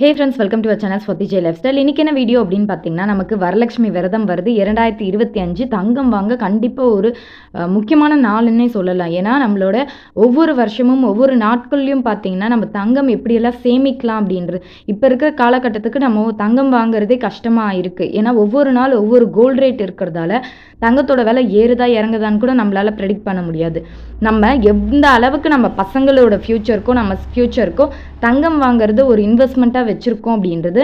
Hey friends welcome to channel Swathi J life style இன்றைக்கி என்ன video அப்படின்னு பார்த்தீங்கன்னா நமக்கு வரலட்சுமி விரதம் வருது. இரண்டாயிரத்தி இருபத்தி அஞ்சு தங்கம் வாங்க கண்டிப்பாக ஒரு முக்கியமான நாளுன்னே சொல்லலாம். ஏன்னா நம்மளோட ஒவ்வொரு வருஷமும் ஒவ்வொரு நாட்கள்லையும் பார்த்தீங்கன்னா நம்ம தங்கம் எப்படியெல்லாம் சேமிக்கலாம் அப்படின்றது இப்போ இருக்கிற காலகட்டத்துக்கு நம்ம தங்கம் வாங்குறதே கஷ்டமாக இருக்குது ஏன்னா ஒவ்வொரு நாள் ஒவ்வொரு கோல்டு ரேட் இருக்கிறதால தங்கத்தோட விலை ஏறுதா இறங்குதான்னு கூட நம்மளால் ப்ரெடிக்ட் பண்ண முடியாது. நம்ம எந்த அளவுக்கு நம்ம பசங்களோட ஃப்யூச்சருக்கும் நம்ம ஃப்யூச்சருக்கும் தங்கம் வாங்குறது ஒரு இன்வெஸ்ட்மெண்ட்டாக வச்சுருக்கோம் அப்படின்றது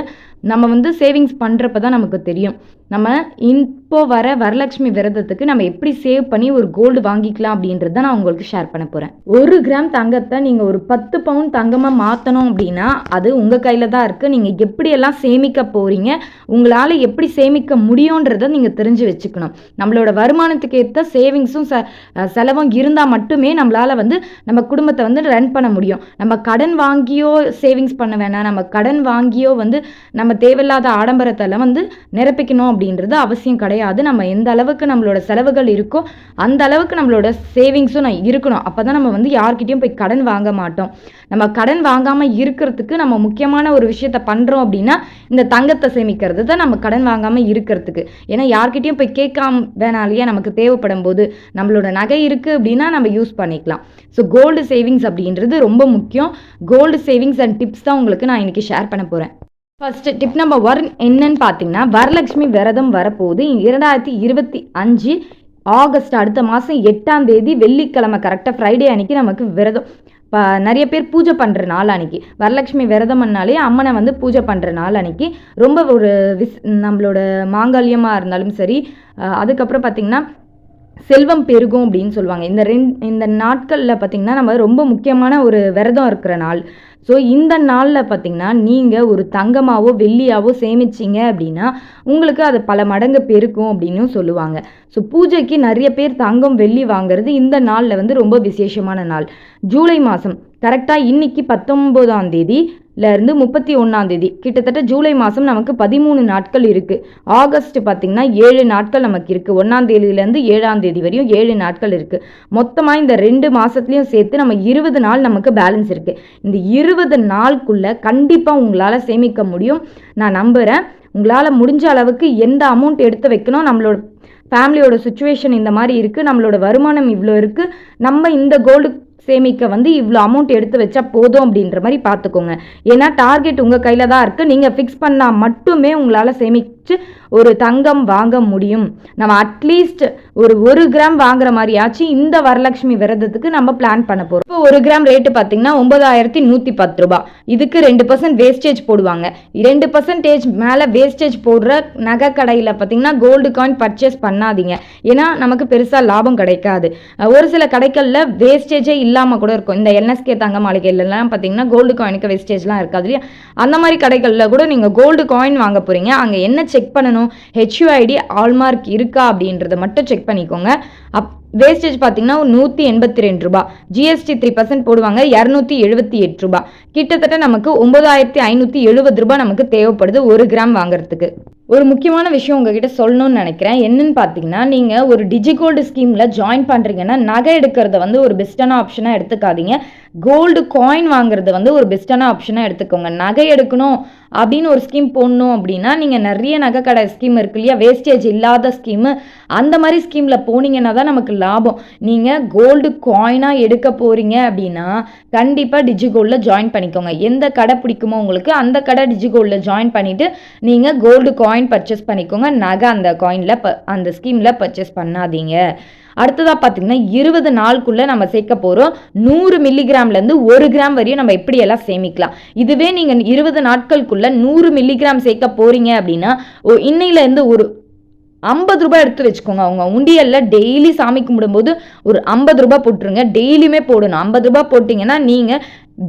நம்ம வந்து சேவிங்ஸ் பண்ணுறப்ப தான் நமக்கு தெரியும். நம்ம இப்போ வர வரலட்சுமி விரதத்துக்கு நம்ம எப்படி சேவ் பண்ணி ஒரு கோல்டு வாங்கிக்கலாம் அப்படின்றத நான் உங்களுக்கு ஷேர் பண்ண போகிறேன் ஒரு கிராம் தங்கத்தை நீங்கள் ஒரு பத்து பவுன் தங்கமாக மாற்றணும் அப்படின்னா அது உங்கள் கையில் தான் இருக்குது நீங்கள் எப்படியெல்லாம் சேமிக்க போகிறீங்க உங்களால் எப்படி சேமிக்க முடியுன்றதை நீங்கள் தெரிஞ்சு வச்சுக்கணும். நம்மளோட வருமானத்துக்கு ஏற்ற சேவிங்ஸும் ச செலவும் இருந்தால் மட்டுமே நம்மளால் வந்து நம்ம குடும்பத்தை வந்து ரன் பண்ண முடியும். நம்ம கடன் வாங்கியோ சேவிங்ஸ் பண்ண வேணாம். நம்ம கடன் வாங்கியோ வந்து நம்ம நம்ம தேவையில்லாத ஆடம்பரத்தெல்லாம் வந்து நிரப்பிக்கணும் அப்படின்றது அவசியம் கிடையாது. நம்ம எந்த அளவுக்கு நம்மளோட செலவுகள் இருக்கோ அந்த அளவுக்கு நம்மளோட சேவிங்ஸும் நான் இருக்கணும். அப்போ தான் நம்ம வந்து யார்கிட்டையும் போய் கடன் வாங்க மாட்டோம். நம்ம கடன் வாங்காமல் இருக்கிறதுக்கு நம்ம முக்கியமான ஒரு விஷயத்த பண்ணுறோம் அப்படின்னா இந்த தங்கத்தை சேமிக்கிறது தான் நம்ம கடன் வாங்காமல் இருக்கிறதுக்கு. ஏன்னா யார்கிட்டையும் போய் கேட்காம வேணாலேயே நமக்கு தேவைப்படும் போது நம்மளோட நகை இருக்குது அப்படின்னா நம்ம யூஸ் பண்ணிக்கலாம். ஸோ கோல்டு சேவிங்ஸ் அப்படின்றது ரொம்ப முக்கியம். கோல்டு சேவிங்ஸ் அண்ட் டிப்ஸ் தான் உங்களுக்கு நான் இன்னைக்கு ஷேர் பண்ண போகிறேன் ஃபஸ்ட்டு டிப் நம்பர் ஒன் என்னன்னு பார்த்தீங்கன்னா வரலட்சுமி விரதம் வரப்போகுது. இரண்டாயிரத்தி இருபத்தி அஞ்சு ஆகஸ்ட் அடுத்த மாதம் எட்டாம் தேதி வெள்ளிக்கிழமை கரெக்டாக ஃப்ரைடே அன்னைக்கு நமக்கு விரதம். இப்போ நிறைய பேர் பூஜை பண்ணுற நாள் அன்னைக்கு. வரலட்சுமி விரதம்னாலே அம்மனை வந்து பூஜை பண்ணுற நாள் அன்னைக்கு. ரொம்ப ஒரு விஸ் நம்மளோட மாங்கல்யமாக இருந்தாலும் சரி அதுக்கப்புறம் பார்த்திங்கன்னா செல்வம் பெருகும் அப்படின்னு சொல்லுவாங்க. இந்த ரெண் இந்த நாட்களில் பார்த்திங்கன்னா நம்ம ரொம்ப முக்கியமான ஒரு விரதம் இருக்கிற நாள். ஸோ இந்த நாளில் பார்த்திங்கன்னா நீங்கள் ஒரு தங்கமாவோ வெள்ளியாவோ சேமிச்சிங்க அப்படின்னா உங்களுக்கு அது பல மடங்கு பெருக்கும் அப்படின்னும் சொல்லுவாங்க. ஸோ பூஜைக்கு நிறைய பேர் தங்கம் வெள்ளி வாங்குறது இந்த நாளில் வந்து ரொம்ப விசேஷமான நாள். ஜூலை மாதம் கரெக்டாக இன்றைக்கி பத்தொம்போதாம் தேதி இருந்து முப்பத்தி ஒன்றாம் தேதி. கிட்டத்தட்ட ஜூலை மாதம் நமக்கு பதிமூணு நாட்கள் இருக்குது ஆகஸ்ட் பார்த்திங்கன்னா ஏழு நாட்கள் நமக்கு இருக்குது ஒன்றாந்தேதியிலேருந்து ஏழாம் தேதி வரையும் ஏழு நாட்கள் இருக்குது மொத்தமாக இந்த ரெண்டு மாதத்துலேயும் சேர்த்து நம்ம இருபது நாள் நமக்கு பேலன்ஸ் இருக்குது இந்த இருபது நாளுக்குள்ளே கண்டிப்பாக உங்களால் சேமிக்க முடியும். நான் நம்புகிறேன் உங்களால் முடிஞ்ச அளவுக்கு எந்த அமௌண்ட் எடுத்து வைக்கணும்? நம்மளோட ஃபேமிலியோட சுச்சுவேஷன் இந்த மாதிரி இருக்குது நம்மளோட வருமானம் இவ்வளோ இருக்குது நம்ம இந்த கோல்டு சேமிக்க வந்து இவ்வளோ அமௌண்ட் எடுத்து வச்சா போதும் அப்படின்ற மாதிரி பார்த்துக்கோங்க. ஏன்னா டார்கெட் உங்கள் கையில் தான் இருக்குது நீங்கள் ஃபிக்ஸ் பண்ணால் மட்டுமே உங்களால் சேமித்து ஒரு தங்கம் வாங்க முடியும். நம்ம அட்லீஸ்ட் ஒரு ஒரு கிராம் வாங்குற மாதிரியாச்சும் இந்த வரலட்சுமி விரதத்துக்கு நம்ம பிளான் பண்ண போகிறோம் இப்போ ஒரு கிராம் ரேட்டு பார்த்தீங்கன்னா ஒன்பதாயிரத்தி நூற்றி பத்து ரூபாய். இதுக்கு ரெண்டு பர்சன்ட் வேஸ்டேஜ் போடுவாங்க. ரெண்டு பர்சன்டேஜ் மேலே வேஸ்டேஜ் போடுற நகை கடையில் பார்த்தீங்கன்னா கோல்டு காயின் பர்ச்சேஸ் பண்ணாதீங்க. ஏன்னா நமக்கு பெருசாக லாபம் கிடைக்காது. ஒரு சில கடைகளில் வேஸ்டேஜே இல்லாமல் கூட இருக்கும். இந்த என்எஸ்கே தங்க மாளிகையிலலாம் பார்த்தீங்கன்னா கோல்டு காயினுக்கு வெஸ்டேஜ்லாம் இருக்காது இல்லையா? அந்த மாதிரி கடைகளில் கூட நீங்கள் கோல்டு காயின் வாங்க போகிறீங்க அங்கே என்ன செக் பண்ணணும்? ஹெச்யூஐடி ஆல்மார்க் இருக்கா அப்படின்றத மட்டும் செக் பண்ணிக்கோங்க. அப் வேஸ்டேஜ் பார்த்தீங்கன்னா நூற்றி எண்பத்தி ரெண்டு ரூபா ஜிஎஸ்டி த்ரீ பர்சன்ட் போடுவாங்க இரநூத்தி எழுபத்தி எட்டு ரூபா. கிட்டத்தட்ட நமக்கு ஒன்பதாயிரத்தி ஐநூற்றி எழுபது ரூபாய் நமக்கு தேவைப்படுது ஒரு கிராம் வாங்குறதுக்கு. ஒரு முக்கியமான விஷயம் உங்ககிட்ட சொல்லணும்னு நினைக்கிறேன். என்னன்னு பார்த்தீங்கன்னா நீங்கள் ஒரு டிஜிகோல்டு ஸ்கீமில் ஜாயின் பண்ணுறீங்கன்னா நகை எடுக்கிறத வந்து ஒரு பெஸ்ட்டான ஆப்ஷனாக எடுத்துக்காதீங்க. கோல்டு காயின் வாங்குறது வந்து ஒரு பெஸ்ட்டான ஆப்ஷனாக எடுத்துக்கோங்க. நகை எடுக்கணும் அப்படின்னு ஒரு ஸ்கீம் போடணும் அப்படின்னா நீங்கள் நிறைய நகை கடை ஸ்கீம் இருக்கு இல்லையா? வேஸ்டேஜ் இல்லாத ஸ்கீமு அந்த மாதிரி ஸ்கீமில் போனீங்கன்னா தான் நமக்கு லாபம். நீங்கள் கோல்டு காயினாக எடுக்க போகிறீங்க அப்படின்னா கண்டிப்பாக டிஜிகோல்டில் ஜாயின் பண்ணிக்கோங்க. எந்த கடை பிடிக்குமோ உங்களுக்கு அந்த கடை டிஜிகோல்டில் ஜாயின் பண்ணிவிட்டு நீங்கள் கோல்டு காயின் பர்ச்சேஸ் பண்ணிக்கோங்க. நகை அந்த காயினில் அந்த ஸ்கீமில் பர்ச்சேஸ் பண்ணாதீங்க. அடுத்ததாக பார்த்தீங்கன்னா இருபது நாளுக்குள்ளே நம்ம சேர்க்க போகிறோம் நூறு மில்லிகிராம்லேருந்து ஒரு கிராம் வரையும் நம்ம எப்படியெல்லாம் சேமிக்கலாம்? இதுவே நீங்கள் இருபது நாட்களுக்குள்ளே நூறு மில்லிகிராம் சேர்க்க போகிறீங்க அப்படின்னா ஓ இன்னையிலேருந்து ஒரு ஐம்பது ரூபாய் எடுத்து வச்சுக்கோங்க. அவங்க உண்டியலில் டெய்லி சாமி கும்பிடும்போது ஒரு ஐம்பது ரூபாய் போட்டுருங்க. டெய்லியுமே போடணும். ஐம்பது ரூபாய் போட்டிங்கன்னா நீங்கள்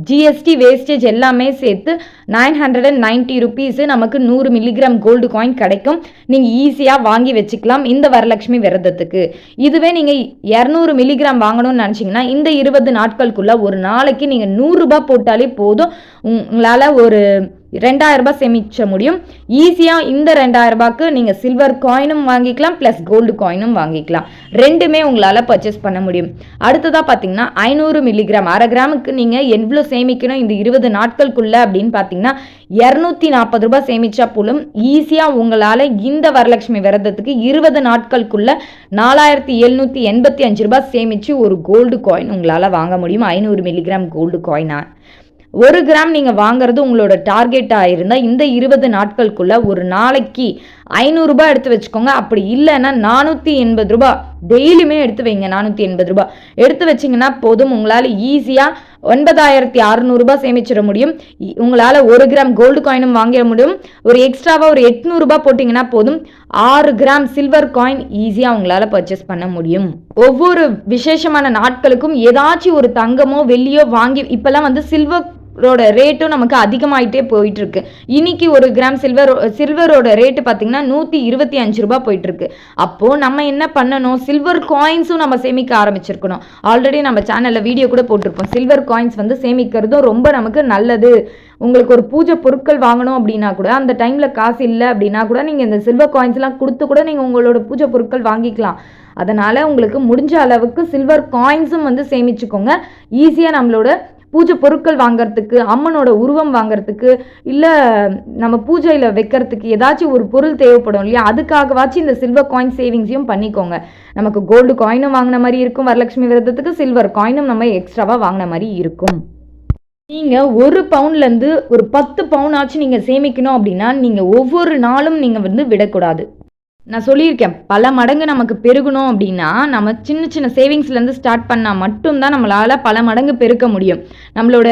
ஜிஎஸ்டி வேஸ்டேஜ் எல்லாமே சேர்த்து nine hundred and ninety rupees நமக்கு நூறு மில்லிகிராம் கோல்டு காயின் கிடைக்கும். நீங்கள் ஈஸியாக வாங்கி வச்சுக்கலாம் இந்த வரலட்சுமி விரதத்துக்கு. இதுவே நீங்கள் இரநூறு மில்லிகிராம் வாங்கணும்னு நினச்சிங்கன்னா இந்த இருபது நாட்களுக்குள்ளே ஒரு நாளைக்கு நீங்கள் நூறுரூபா போட்டாலே போதும். உங்களால் ஒரு ரெண்டாயிரம் ரூபாய் சேமிச்ச முடியும். ஈஸியாக இந்த ரெண்டாயிரம் ரூபாய்க்கு நீங்கள் சில்வர் காயினும் வாங்கிக்கலாம் ப்ளஸ் கோல்டு காயினும் வாங்கிக்கலாம். ரெண்டுமே உங்களால் பர்ச்சேஸ் பண்ண முடியும். அடுத்ததாக பார்த்தீங்கன்னா ஐநூறு மில்லிகிராம் அரை கிராமுக்கு நீங்கள் எவ்வளோ சேமிக்கணும் இந்த இருபது நாட்களுக்குள்ள அப்படின்னு பார்த்தீங்கன்னா இரநூத்தி நாற்பது ரூபாய் சேமிச்சா போலும் ஈஸியாக உங்களால் இந்த வரலட்சுமி விரதத்துக்கு இருபது நாட்களுக்குள்ள நாலாயிரத்தி எழுநூற்றி எண்பத்தி அஞ்சு ரூபாய் சேமித்து ஒரு கோல்டு காயின் உங்களால் வாங்க முடியும். ஐநூறு மில்லிகிராம் கோல்டு காயினா ஒரு கிராம் நீங்கள் வாங்குறது உங்களோட டார்கெட்டாக இருந்தால் இந்த இருபது நாட்களுக்குள்ளே ஒரு நாளைக்கு ஐநூறுரூபா எடுத்து வச்சுக்கோங்க. அப்படி இல்லைன்னா நானூற்றி எண்பது ரூபா டெய்லியுமே எடுத்து வைங்க நானூற்றி எண்பது ரூபா எடுத்து வச்சிங்கன்னா போதும் உங்களால் ஈஸியாக ஒன்பதாயிரத்தி அறுநூறுபா சேமிச்சிட முடியும். உங்களால் ஒரு கிராம் கோல்டு காயினும் வாங்கிட முடியும். ஒரு எக்ஸ்ட்ராவாக ஒரு எட்நூறுபா போட்டிங்கன்னா போதும். ஆறு கிராம் சில்வர் காயின் ஈஸியாக உங்களால் பர்ச்சேஸ் பண்ண முடியும். ஒவ்வொரு விசேஷமான நாட்களுக்கும் ஏதாச்சும் ஒரு தங்கமோ வெள்ளியோ வாங்கி இப்போல்லாம் வந்து சில்வர் ரோட ரேட்டும் நமக்கு அதிகமாயிட்டே போயிட்டு இருக்கு இன்னைக்கு ஒரு கிராம் சில்வர் சில்வரோட ரேட்டு பார்த்தீங்கன்னா நூற்றி இருபத்தி அஞ்சு ரூபாய் போயிட்டு இருக்கு அப்போ நம்ம என்ன பண்ணணும்? சில்வர் காயின்ஸும் நம்ம சேமிக்க ஆரம்பிச்சிருக்கணும். ஆல்ரெடி நம்ம சேனலில் வீடியோ கூட போட்டிருப்போம். சில்வர் காயின்ஸ் வந்து சேமிக்கிறதும் ரொம்ப நமக்கு நல்லது. உங்களுக்கு ஒரு பூஜை பொருட்கள் வாங்கணும் அப்படின்னா கூட அந்த டைமில் காசு இல்லை அப்படின்னா கூட நீங்கள் இந்த சில்வர் காயின்ஸ்லாம் கொடுத்து கூட நீங்கள் உங்களோட பூஜை பொருட்கள் வாங்கிக்கலாம். அதனால் உங்களுக்கு முடிஞ்ச அளவுக்கு சில்வர் காயின்ஸும் வந்து சேமிச்சுக்கோங்க. ஈஸியாக நம்மளோட பூஜை பொருட்கள் வாங்கிறதுக்கு அம்மனோட உருவம் வாங்குறதுக்கு இல்லை நம்ம பூஜையில் வைக்கிறதுக்கு ஏதாச்சும் ஒரு பொருள் தேவைப்படும் இல்லையா? அதுக்காகவாச்சும் இந்த சில்வர் காயின் சேவிங்ஸையும் பண்ணிக்கோங்க. நமக்கு கோல்டு காயினும் வாங்கின மாதிரி இருக்கும். வரலட்சுமி விரதத்துக்கு சில்வர் காயினும் நம்ம எக்ஸ்ட்ராவாக வாங்கின மாதிரி இருக்கும். நீங்கள் ஒரு பவுண்ட்லேருந்து ஒரு பத்து பவுன் ஆச்சு நீங்கள் சேமிக்கணும் அப்படின்னா நீங்கள் ஒவ்வொரு நாளும் நீங்கள் வந்து விடக்கூடாது. நான் சொல்லியிருக்கேன். பல மடங்கு நமக்கு பெருகணும் அப்படின்னா நம்ம சின்ன சின்ன சேவிங்ஸ்லேருந்து ஸ்டார்ட் பண்ணால் மட்டும்தான் நம்மளால் பல மடங்கு பெருக்க முடியும். நம்மளோட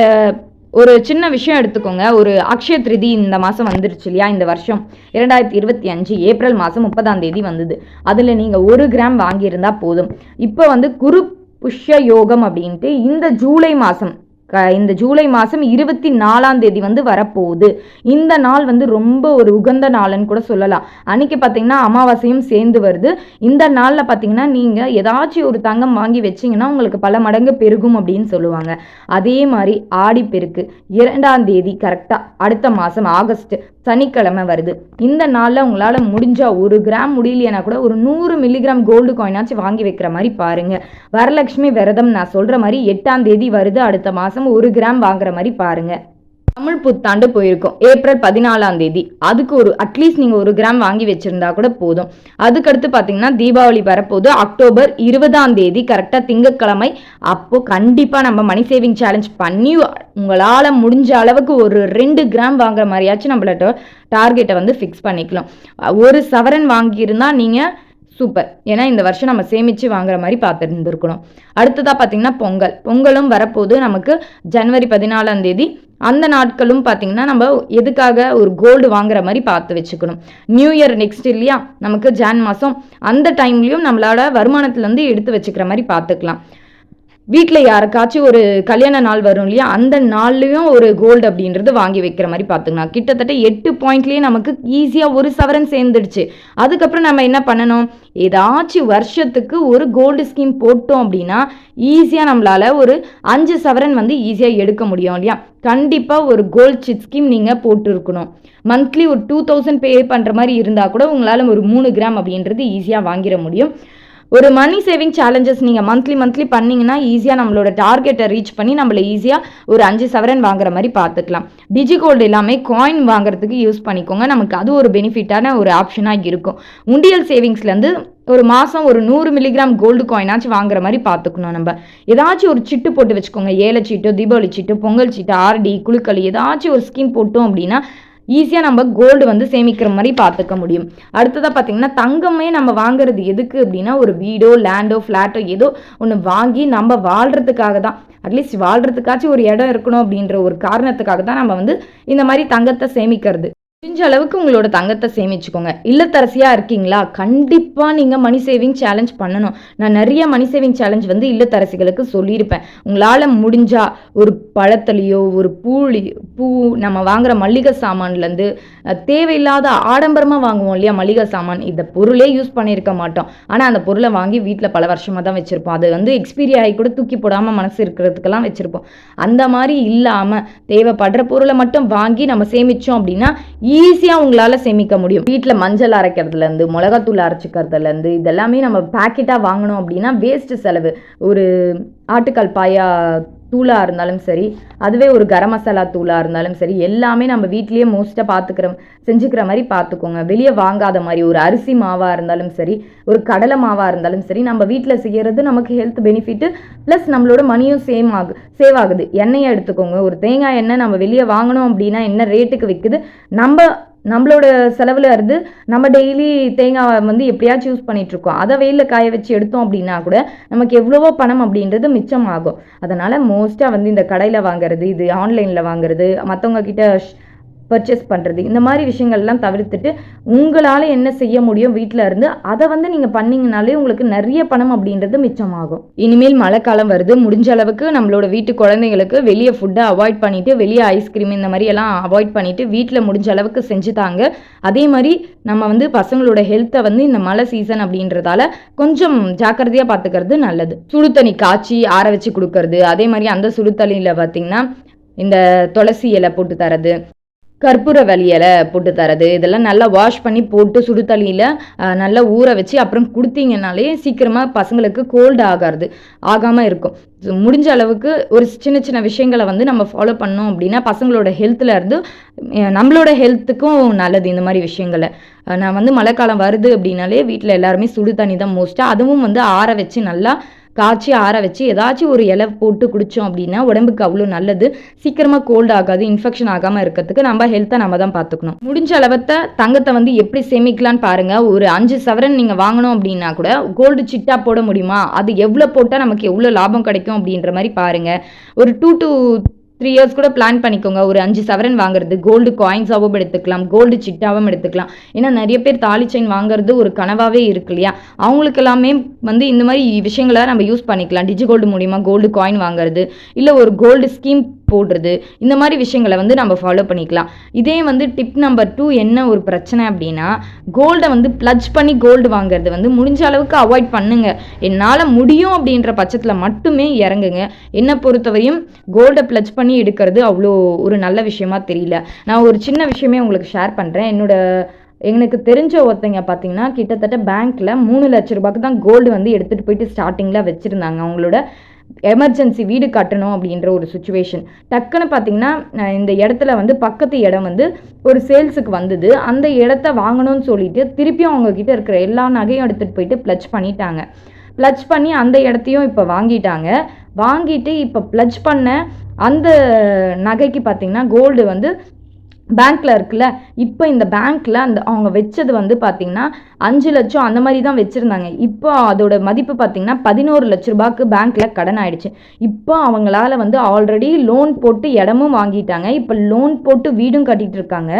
ஒரு சின்ன விஷயம் எடுத்துக்கோங்க. ஒரு அக்ஷய திருதி இந்த மாதம் வந்துருச்சு இல்லையா இந்த வருஷம். இரண்டாயிரத்தி இருபத்தி அஞ்சு ஏப்ரல் மாதம் முப்பதாம் தேதி வந்தது. அதில் நீங்கள் ஒரு கிராம் வாங்கியிருந்தால் போதும். இப்போ வந்து குரு புஷ்ய யோகம் அப்படின்ட்டு இந்த ஜூலை மாதம் இந்த ஜூலை மாதம் இருபத்தி நாலாம் தேதி வந்து வரப்போகுது. இந்த நாள் வந்து ரொம்ப ஒரு உகந்த நாள்னு கூட சொல்லலாம். அன்னைக்கு பார்த்தீங்கன்னா அமாவாசையும் சேர்ந்து வருது. இந்த நாளில் பார்த்தீங்கன்னா நீங்கள் ஏதாச்சும் ஒரு தங்கம் வாங்கி வச்சிங்கன்னா உங்களுக்கு பல மடங்கு பெருகும் அப்படின்னு சொல்லுவாங்க. அதே மாதிரி ஆடிப்பெருக்கு இரண்டாம் தேதி கரெக்டாக அடுத்த மாதம் ஆகஸ்ட் சனிக்கிழமை வருது. இந்த நாளில் உங்களால் முடிஞ்சால் ஒரு கிராம் முடியலையனா கூட ஒரு நூறு மில்லிகிராம் கோல்டு காயினாச்சும் வாங்கி வைக்கிற மாதிரி பாருங்கள் வரலட்சுமி விரதம் நான் சொல்கிற மாதிரி எட்டாம் தேதி வருது. அடுத்த மாதம் ஒரு கிராம் வாங்குற மாதிரி பாருங்கள் தமிழ் புத்தாண்டு போயிருக்கும். ஏப்ரல் பதினாலாம் தேதி. அதுக்கு ஒரு அட்லீஸ்ட் நீங்கள் ஒரு கிராம் வாங்கி வச்சுருந்தா கூட போதும். அதுக்கடுத்து பார்த்தீங்கன்னா தீபாவளி வரப்போது அக்டோபர் இருபதாம் தேதி கரெக்டாக திங்கக்கிழமை அப்போது கண்டிப்பாக நம்ம மணி சேவிங் சேலஞ்ச் பண்ணி உங்களால் முடிஞ்ச அளவுக்கு ஒரு ரெண்டு கிராம் வாங்குற மாதிரியாச்சும் நம்மளோட டார்கெட்டை வந்து ஃபிக்ஸ் பண்ணிக்கலாம். ஒரு சவரன் வாங்கியிருந்தால் நீங்கள் சூப்பர். ஏன்னா இந்த வருஷம் நம்ம சேமித்து வாங்குற மாதிரி பார்த்துருந்துருக்கணும். அடுத்ததாக பார்த்தீங்கன்னா பொங்கல். பொங்கலும் வரப்போது நமக்கு ஜனவரி பதினாலாம் தேதி அந்த நாட்களும் பார்த்தீங்கன்னா நம்ம எதுக்காக ஒரு கோல்டு வாங்குற மாதிரி பார்த்து வச்சுக்கணும். நியூ இயர் நெக்ஸ்ட் இல்லையா? நமக்கு ஜான் மாதம் அந்த டைம்லேயும் நம்மளோட வருமானத்துலேருந்து எடுத்து வச்சுக்கிற மாதிரி பார்த்துக்கலாம். வீட்டில் யாருக்காச்சும் ஒரு கல்யாண நாள் வரும் இல்லையா அந்த நாள்லேயும் ஒரு கோல்டு அப்படின்றது வாங்கி வைக்கிற மாதிரி பார்த்துக்கலாம். கிட்டத்தட்ட எட்டு பாயிண்ட்லேயே நமக்கு ஈஸியாக ஒரு சவரன் சேர்ந்துடுச்சு. அதுக்கப்புறம் நம்ம என்ன பண்ணணும்? ஏதாச்சும் வருஷத்துக்கு ஒரு கோல்டு ஸ்கீம் போட்டோம் அப்படின்னா ஈஸியாக நம்மளால் ஒரு அஞ்சு சவரன் வந்து ஈஸியாக எடுக்க முடியும் இல்லையா? கண்டிப்பாக ஒரு கோல்ட் சிட் ஸ்கீம் நீங்கள் போட்டுருக்கணும். மந்த்லி ஒரு டூ தௌசண்ட் பே பண்ணுற மாதிரி இருந்தால் கூட உங்களால் ஒரு மூணு கிராம் அப்படின்றது ஈஸியாக வாங்கிட முடியும். ஒரு மணி சேவிங் சேலஞ்சஸ் நீங்கள் மந்த்லி மந்த்லி பண்ணிங்கன்னா ஈஸியாக நம்மளோட டார்கெட்டை ரீச் பண்ணி நம்மளை ஈஸியாக ஒரு அஞ்சு சவரன் வாங்குற மாதிரி பார்த்துக்கலாம். டிஜி கோல்டு எல்லாமே காயின் வாங்குறதுக்கு யூஸ் பண்ணிக்கோங்க. நமக்கு அது ஒரு பெனிஃபிட்டான ஒரு ஆப்ஷனாக இருக்கும். உண்டியல் சேவிங்ஸ்லேருந்து ஒரு மாதம் ஒரு நூறு மில்லிகிராம் கோல்டு காயினாச்சும் வாங்குற மாதிரி பார்த்துக்கணும் நம்ம. ஏதாச்சும் ஒரு சிட்டு போட்டு வச்சுக்கோங்க. ஏழை சீட்டு தீபாவளி சீட்டு பொங்கல் சீட்டு ஆர்டி குழுக்கள் ஏதாச்சும் ஒரு ஸ்கீம் போட்டோம் அப்படின்னா ஈஸியாக நம்ம கோல்டு வந்து சேமிக்கிற மாதிரி பார்த்துக்க முடியும். அடுத்ததாக பார்த்தீங்கன்னா தங்கமே நம்ம வாங்குறது எதுக்கு அப்படின்னா ஒரு வீடோ லேண்டோ ஃப்ளாட்டோ ஏதோ ஒன்று வாங்கி நம்ம வாழ்கிறதுக்காக தான். அட்லீஸ்ட் வாழ்கிறதுக்காச்சும் ஒரு இடம் இருக்கணும் அப்படின்ற ஒரு காரணத்துக்காக தான் நம்ம வந்து இந்த மாதிரி தங்கத்தை சேமிக்கிறது. முடிஞ்ச அளவுக்கு உங்களோட தங்கத்தை சேமிச்சுக்கோங்க. இல்லத்தரசியாக இருக்கீங்களா? கண்டிப்பாக நீங்கள் மணி சேவிங் சேலஞ்ச் பண்ணணும். நான் நிறைய மணி சேவிங் சேலஞ்ச் வந்து இல்லத்தரசிகளுக்கு சொல்லியிருப்பேன். உங்களால் முடிஞ்சா ஒரு பழத்துலேயோ ஒரு பூலி பூ நம்ம வாங்குற மளிகை சாமான்லேருந்து தேவையில்லாத ஆடம்பரமாக வாங்குவோம் இல்லையா மளிகை சாமான். இந்த பொருளே யூஸ் பண்ணியிருக்க மாட்டோம். ஆனால் அந்த பொருளை வாங்கி வீட்டில் பல வருஷமாக தான் வச்சுருப்போம். அது வந்து எக்ஸ்பீரி ஆகி கூட தூக்கி போடாமல் மனசு இருக்கிறதுக்கெல்லாம் வச்சுருப்போம். அந்த மாதிரி இல்லாமல் தேவைப்படுற பொருளை மட்டும் வாங்கி நம்ம சேமித்தோம் அப்படின்னா ஈஸியாக உங்களால் சேமிக்க முடியும். வீட்டில் மஞ்சள் அரைக்கிறதுலேருந்து மிளகாத்தூள் அரைச்சிக்கிறதுலேருந்து இதெல்லாமே நம்ம பேக்கெட்டாக வாங்கினோம் அப்படின்னா வேஸ்ட்டு செலவு. ஒரு ஆட்டுக்கால் பாயா தூளாக இருந்தாலும் சரி அதுவே ஒரு கரம் மசாலா தூளாக இருந்தாலும் சரி எல்லாமே நம்ம வீட்லேயே மோஸ்ட்டாக பார்த்துக்கிற செஞ்சுக்கிற மாதிரி பார்த்துக்கோங்க வெளியே வாங்காத மாதிரி ஒரு அரிசி மாவாக இருந்தாலும் சரி ஒரு கடலை மாவாக இருந்தாலும் சரி நம்ம வீட்டில் செய்கிறது நமக்கு ஹெல்த் பெனிஃபிட்டு ப்ளஸ் நம்மளோட மணியும் சேம் ஆகு சேவ் ஆகுது. எண்ணெயை எடுத்துக்கோங்க. ஒரு தேங்காய் எண்ணெய் நம்ம வெளியே வாங்கினோம் அப்படின்னா என்ன ரேட்டுக்கு விற்குது நம்ம நம்மளோட செலவில் இருந்து நம்ம டெய்லி தேங்காய் வந்து எப்படியாச்சும் யூஸ் பண்ணிகிட்ருக்கோம் அதை வெயிலில் காய வச்சு எடுத்தோம் அப்படின்னா கூட நமக்கு எவ்வளவோ பணம் அப்படின்றது மிச்சமாகும். அதனால் மோஸ்ட்டாக வந்து இந்த கடையில் வாங்குறது இது ஆன்லைனில் வாங்குறது மற்றவங்க கிட்ட பர்ச்சேஸ் பண்ணுறது இந்த மாதிரி விஷயங்கள்லாம் தவிர்த்துட்டு உங்களால் என்ன செய்ய முடியும் வீட்டில் இருந்து அதை வந்து நீங்கள் பண்ணிங்கனாலே உங்களுக்கு நிறைய பணம் அப்படின்றது மிச்சமாகும். இனிமேல் மழை காலம் வருது. முடிஞ்ச அளவுக்கு நம்மளோட வீட்டு குழந்தைங்களுக்கு வெளியே ஃபுட்டை அவாய்ட் பண்ணிவிட்டு வெளியே ஐஸ்கிரீம் இந்த மாதிரி எல்லாம் அவாய்ட் பண்ணிவிட்டு வீட்டில் முடிஞ்ச அளவுக்கு செஞ்சு தாங்க. அதே மாதிரி நம்ம வந்து பசங்களோட ஹெல்த்தை வந்து இந்த மழை சீசன் அப்படின்றதால கொஞ்சம் ஜாக்கிரதையாக பார்த்துக்கிறது நல்லது. சுடு தண்ணி காய்ச்சி ஆற வச்சு கொடுக்கறது. அதே மாதிரி அந்த சுடு தண்ணியில் பார்த்திங்கன்னா இந்த துளசி இலை போட்டு தரது. கற்பூர வலியலை போட்டு தரது. இதெல்லாம் நல்லா வாஷ் பண்ணி போட்டு சுடு தண்ணியில் நல்லா ஊற வச்சு அப்புறம் கொடுத்தீங்கனாலே சீக்கிரமாக பசங்களுக்கு கோல்டு ஆகாது ஆகாமல் இருக்கும். முடிஞ்ச அளவுக்கு ஒரு சின்ன சின்ன விஷயங்களை வந்து நம்ம ஃபாலோ பண்ணோம் அப்படின்னா பசங்களோட ஹெல்த்தில் இருந்து நம்மளோட ஹெல்த்துக்கும் நல்லது இந்த மாதிரி விஷயங்களை. நான் வந்து மழைக்காலம் வருது அப்படின்னாலே வீட்டில் எல்லாருமே சுடு தண்ணி தான் மோஸ்ட்டாக அதுவும் வந்து ஆற வச்சு நல்லா காய்ச்சி ஆற வச்சு ஏதாச்சும் ஒரு இலை போட்டு குடித்தோம் அப்படின்னா உடம்புக்கு அவ்வளோ நல்லது. சீக்கிரமாக கோல்டு ஆகாது இன்ஃபெக்ஷன் ஆகாமல் இருக்கிறதுக்கு நம்ம ஹெல்த்தை நம்ம தான் பார்த்துக்கணும். முடிஞ்ச அளவத்தை தங்கத்தை வந்து எப்படி சேமிக்கலான்னு பாருங்கள் ஒரு அஞ்சு சவரன் நீங்கள் வாங்கணும் அப்படின்னா கூட கோல்டு சிட்டா போட முடியுமா? அது எவ்வளோ போட்டால் நமக்கு எவ்வளோ லாபம் கிடைக்கும் அப்படின்ற மாதிரி பாருங்கள் ஒரு டூ டூ த்ரீ இயர்ஸ் கூட பிளான் பண்ணிக்கோங்க. ஒரு அஞ்சு சவரன் வாங்குறது கோல்டு காயின்ஸாகவும் எடுத்துக்கலாம் கோல்டு சிட்டாவும் எடுத்துக்கலாம். ஏன்னா நிறைய பேர் தாலி செயின் வாங்குறது ஒரு கனவாகவே இருக்கு இல்லையா? அவங்களுக்கு எல்லாமே வந்து இந்த மாதிரி விஷயங்களை நம்ம யூஸ் பண்ணிக்கலாம். டிஜி கோல்டு மூலிமா கோல்டு காயின் வாங்குறது இல்லை ஒரு கோல்டு ஸ்கீம் போடுறது இந்த மாதிரி விஷயங்களை வந்து நம்ம ஃபாலோ பண்ணிக்கலாம். இதே வந்து டிப் நம்பர் டூ என்ன ஒரு பிரச்சனை அப்படின்னா கோல்டை வந்து ப்ளஜ் பண்ணி கோல்டு வாங்குறது வந்து முடிஞ்ச அளவுக்கு அவாய்ட் பண்ணுங்க. என்னால் முடியும் அப்படின்ற பட்சத்தில் மட்டுமே இறங்குங்க. என்னை பொறுத்தவரையும் கோல்டை ப்ளஜ் பண்ணி எடுக்கிறது அவ்வளோ ஒரு நல்ல விஷயமா தெரியல. நான் ஒரு சின்ன விஷயமே உங்களுக்கு ஷேர் பண்ணுறேன் என்னோட எனக்கு தெரிஞ்ச ஒருத்தங்க பார்த்தீங்கன்னா கிட்டத்தட்ட பேங்க்கில் மூணு லட்ச ரூபாய்க்கு தான் கோல்டு வந்து எடுத்துகிட்டு போயிட்டு ஸ்டார்டிங்கில் வச்சுருந்தாங்க. அவங்களோட எமர்ஜென்சி வீடு கட்டணும் அப்படின்ற ஒரு சுச்சுவேஷன் டக்குன்னு பார்த்தீங்கன்னா இந்த இடத்துல வந்து பக்கத்து இடம் வந்து ஒரு சேல்ஸுக்கு வந்தது. அந்த இடத்த வாங்கணும்னு சொல்லிட்டு திருப்பியும் அவங்கக்கிட்ட இருக்கிற எல்லா நகையும் எடுத்துகிட்டு போயிட்டு ப்ளச் பண்ணிட்டாங்க. ப்ளச் பண்ணி அந்த இடத்தையும் இப்போ வாங்கிட்டாங்க. வாங்கிட்டு இப்போ ப்ளச் பண்ண அந்த நகைக்கு பார்த்திங்கன்னா கோல்டு வந்து பேங்க்கில் இருக்குல்ல இப்போ இந்த பேங்க்கில் அந்த அவங்க வச்சது வந்து பார்த்திங்கன்னா அஞ்சு லட்சம் அந்த மாதிரி தான் வச்சுருந்தாங்க. இப்போ அதோட மதிப்பு பார்த்திங்கன்னா பதினோரு லட்ச ரூபாய்க்கு பேங்க்கில் கடன் ஆயிடுச்சு. இப்போ அவங்களால வந்து ஆல்ரெடி லோன் போட்டு இடமும் வாங்கிட்டாங்க. இப்போ லோன் போட்டு வீடும் கட்டிகிட்டு இருக்காங்க.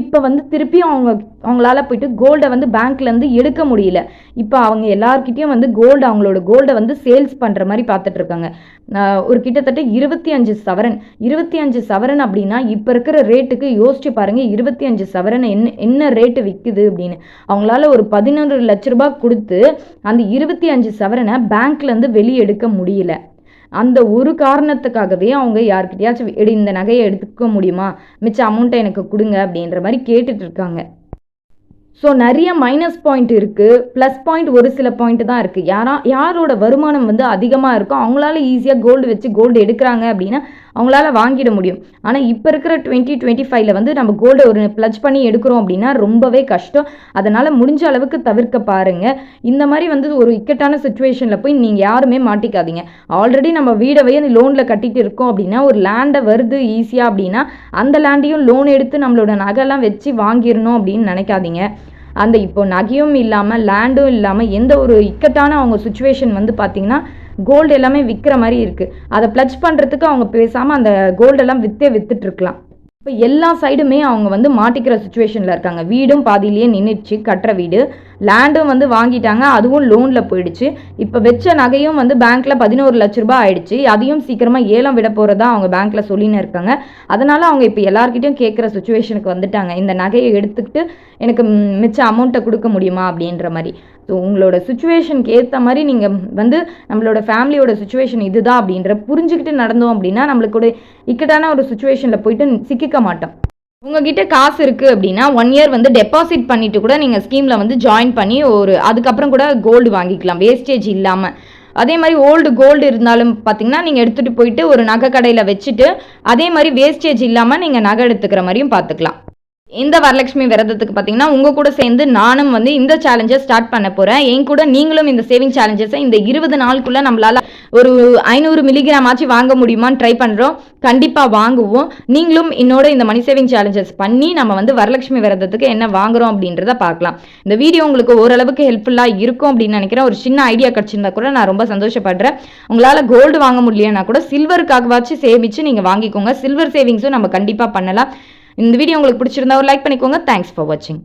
இப்போ வந்து திருப்பியும் அவங்க அவங்களால போயிட்டு கோல்டை வந்து பேங்க்லேருந்து எடுக்க முடியல. இப்போ அவங்க எல்லார்கிட்டேயும் வந்து கோல்டு அவங்களோட கோல்டை வந்து சேல்ஸ் பண்ணுற மாதிரி பார்த்துட்ருக்காங்க ஒரு கிட்டத்தட்ட இருபத்தி அஞ்சு சவரன். இருபத்தி அஞ்சு சவரன் அப்படின்னா இப்போ இருக்கிற ரேட்டுக்கு யோசிச்சு பாருங்கள் இருபத்தி அஞ்சு சவரன் என்ன என்ன ரேட்டு விற்குது அப்படின்னு. அவங்களால ஒரு பதினொன்று லட்ச ரூபாய் கொடுத்து அந்த இருபத்தி அஞ்சு சவரனை பேங்க்லேருந்து வெளியே எடுக்க முடியல. அந்த ஒரு காரணத்துக்காகவே அவங்க யார்கிட்டயாச்சும் இந்த நகையை எடுத்துக்க முடியுமா? மிச்ச அமௌண்ட்டை எனக்கு கொடுங்க அப்படின்ற மாதிரி கேட்டுட்டு இருக்காங்க. ஸோ நிறைய மைனஸ் பாயிண்ட் இருக்குது ப்ளஸ் பாயிண்ட் ஒரு சில பாயிண்ட் தான் இருக்குது யாரா யாரோட வருமானம் வந்து அதிகமாக இருக்கோ அவங்களால ஈஸியாக கோல்டு வச்சு கோல்டு எடுக்கிறாங்க அப்படின்னா அவங்களால வாங்கிட முடியும். ஆனால் இப்போ இருக்கிற டுவெண்ட்டி டுவெண்ட்டி ஃபைவ்ல வந்து நம்ம கோல்டை ஒரு ப்ளச் பண்ணி எடுக்கிறோம் அப்படின்னா ரொம்பவே கஷ்டம். அதனால் முடிஞ்ச அளவுக்கு தவிர்க்க பாருங்கள் இந்த மாதிரி வந்து ஒரு இக்கட்டான சுச்சுவேஷனில் போய் நீங்கள் யாருமே மாட்டிக்காதீங்க. ஆல்ரெடி நம்ம வீடவே லோனில் கட்டிட்டு இருக்கோம் அப்படின்னா ஒரு லேண்டை வருது ஈஸியாக அப்படின்னா அந்த லேண்டையும் லோன் எடுத்து நம்மளோட நகைலாம் வச்சு வாங்கிடணும் அப்படின்னு நினைக்காதீங்க. அந்த இப்போ நகையும் இல்லாமல் லேண்டும் இல்லாமல் எந்த ஒரு இக்கட்டான அவங்க சுச்சுவேஷன் வந்து பார்த்திங்கன்னா கோல்டு எல்லாமே விற்கிற மாதிரி இருக்குது அதை ப்ளச் பண்ணுறதுக்கு அவங்க பேசாமல் அந்த கோல்டெல்லாம் விற்றே விற்றுட்ருக்கலாம் இப்போ எல்லா சைடுமே அவங்க வந்து மாட்டிக்கிற சுச்சுவேஷனில் இருக்காங்க. வீடும் பாதியிலேயே நின்றுச்சு கட்டுற வீடு. லேண்டும் வந்து வாங்கிட்டாங்க அதுவும் லோனில் போயிடுச்சு. இப்போ வச்ச நகையும் வந்து பேங்க்கில் பதினோரு லட்ச ரூபாய் ஆயிடுச்சு. அதையும் சீக்கிரமாக ஏலம் விட போகிறதா அவங்க பேங்க்கில் சொல்லின்னு இருக்காங்க. அதனால் அவங்க இப்போ எல்லார்கிட்டையும் கேட்குற சுச்சுவேஷனுக்கு வந்துட்டாங்க. இந்த நகையை எடுத்துக்கிட்டு எனக்கு மிச்ச அமௌண்ட்டை கொடுக்க முடியுமா அப்படின்ற மாதிரி. ஸோ உங்களோட சுச்சுவேஷனுக்கு ஏற்ற மாதிரி நீங்கள் வந்து நம்மளோட ஃபேமிலியோட சுச்சுவேஷன் இதுதான் அப்படின்ற புரிஞ்சுக்கிட்டு நடந்தோம் அப்படின்னா நம்மளுக்கு ஒரு இக்கட்டான ஒரு சுச்சுவேஷனில் போயிட்டு சிக்கி சிக்கிக்க மாட்டோம். உங்ககிட்ட காசு இருக்குது அப்படின்னா ஒன் இயர் வந்து டெபாசிட் பண்ணிட்டு கூட நீங்கள் ஸ்கீமில் வந்து ஜாயின் பண்ணி ஒரு அதுக்கப்புறம் கூட கோல்டு வாங்கிக்கலாம். வேஸ்டேஜ் இல்லாமல் அதே மாதிரி ஓல்டு கோல்டு இருந்தாலும் பார்த்தீங்கன்னா நீங்கள் எடுத்துகிட்டு போயிட்டு ஒரு நகை கடையில் வச்சுட்டு அதே மாதிரி வேஸ்டேஜ் இல்லாமல் நீங்கள் நகை எடுத்துக்கிற மாதிரியும் பார்த்துக்கலாம் இந்த வரலட்சுமி விரதத்துக்கு பார்த்தீங்கன்னா உங்கள் கூட சேர்ந்து நானும் வந்து இந்த சேலஞ்சை ஸ்டார்ட் பண்ண போகிறேன் என் கூட நீங்களும் இந்த சேவிங் சேலஞ்சஸை இந்த இருபது நாளுக்குள்ளே நம்மளால் ஒரு ஐநூறு மில்லிகிராம் ஆச்சு வாங்க முடியுமான்னு ட்ரை பண்ணுறோம் கண்டிப்பாக வாங்குவோம். நீங்களும் என்னோட இந்த மணி சேவிங் சேலஞ்சஸ் பண்ணி நம்ம வந்து வரலட்சுமி விரதத்துக்கு என்ன வாங்குறோம் அப்படின்றத பார்க்கலாம். இந்த வீடியோ உங்களுக்கு ஓரளவுக்கு ஹெல்ப்ஃபுல்லாக இருக்கும் அப்படின்னு நினைக்கிறேன். ஒரு சின்ன ஐடியா கிடச்சிருந்தா கூட நான் ரொம்ப சந்தோஷப்படுறேன். உங்களால் கோல்டு வாங்க முடியலன்னா கூட சில்வருக்காகவாச்சும் சேமித்து நீங்கள் வாங்கிக்கோங்க. சில்வர் சேவிங்ஸும் நம்ம கண்டிப்பாக பண்ணலாம். இந்த வீடியோ உங்களுக்கு பிடிச்சிருந்தா ஒரு லைக் பண்ணிக்கோங்க. தேங்க்ஸ் ஃபார் வாட்சிங்